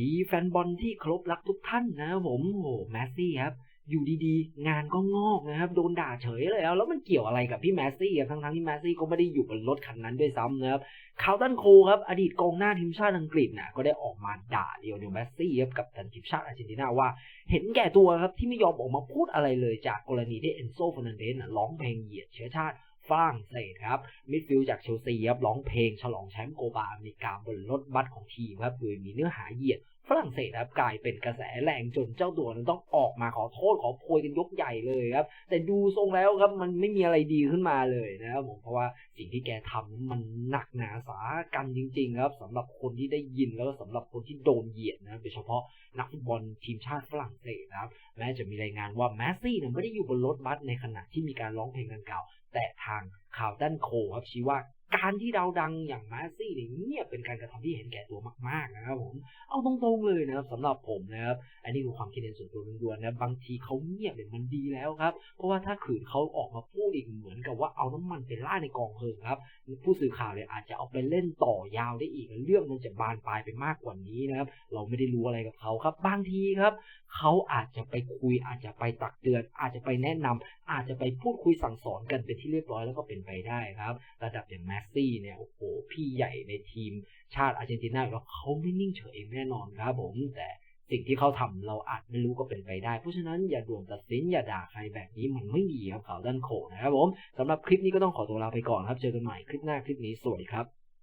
ดีแฟนบอลที่เคารบรักทุกท่านนะครับผมโอ้แมสซี่ครับอยู่ดีๆ งานก็งอกนะครับ โดนด่าเฉยเลยแล้วแล้วมันเกี่ยวอะไรกับพี่แมสซี่ครับทั้งๆที่แมสซี่ก็ไม่ได้อยู่บนรถคันนั้นด้วยซ้ำนะครับคาร์ตันโคครับ อดีตกองหน้าทีมชาติอังกฤษนะก็ได้ออกมาด่าเดียวเนลแมสซี่ครับกับทันทีมชาติอาร์เจนตินาว่า เห็นแก่ตัวครับที่ไม่ยอมออกมาพูดอะไรเลยจากกรณีที่เอนโซฟ r นันเดสนร้องเพลงเหยียดเชื้อชาติฝรั่งเศสครับมิดฟิลด์จากเชลซีครับร้องเพลงฉลองแชมป์โกบาอเมริกาบนรถบัสของทีมครับโดยมีเนื้อหาเหยียด ฝรั่งเศสครับกลายเป็นกระแสแรงจนเจ้าตัวนั้นต้องออกมาขอโทษขอโพยกันยกใหญ่เลยครับ แต่ดูทรงแล้วครับมันไม่มีอะไรดีขึ้นมาเลยนะครับผมเพราะว่าสิ่งที่แกทำมันหนักหนาสากันจริง ๆ ครับสำหรับคนที่ได้ยินแล้วก็สำหรับคนที่โดนเหยียดนะโดยเฉพาะนักฟุตบอลทีมชาติฝรั่งเศสนะครับแม้จะมีรายงานว่าแมสซี่เนี่ยไม่ได้อยู่บนรถบัสในขณะที่มีการร้องเพลงดังกล่าวแต่ทางข่าวด้านโคครับชี้ว่าการที่ดาวดังอย่างแมสซี่เนี่ยเงียบเป็นการกระทำที่เห็นแก่ตัวมากๆนะครับผม เอา ตรงๆเลยนะครับสำหรับผมนะครับ อันนี้คือความคิดเห็นส่วนตัวล้วนๆนะบางทีเขาเงียบเนี่ยมันดีแล้วครับ เพราะว่าถ้าขืนเขาออกมาพูดอีกเหมือนกับว่าเอาน้ำมันไปล่าในกองเพลิงครับ ผู้สื่อข่าวเลยอาจจะเอาไปเล่นต่อยาวได้อีกเรื่องมันจะบานปลายไปมากกว่านี้นะครับ เราไม่ได้รู้อะไรกับเขาครับ บางทีครับเขาอาจจะไปคุยอาจจะไปตักเตือน อาจจะไปแนะนำอาจจะไปพูดคุยสั่งสอนกันเป็นที่เรียบร้อยแล้วก็เป็นไปได้ครับ ระดับอย่างแมสซี่เนี่ยโอ้โหพี่ใหญ่ในทีมชาติอาร์เจนตินาแล้วเขาไม่นิ่งเฉยแน่นอนครับผม แต่สิ่งที่เขาทำเราอาจไม่รู้ก็เป็นไปได้ เพราะฉะนั้นอย่าด่วนตัดสินอย่าด่าใครแบบนี้มันไม่ดีครับข่าวด้านโขนะครับผมสำหรับคลิปนี้ก็ต้องขอตัวลาไปก่อนครับเจอกันใหม่คลิปหน้าคลิปนี้สวัสดีครับ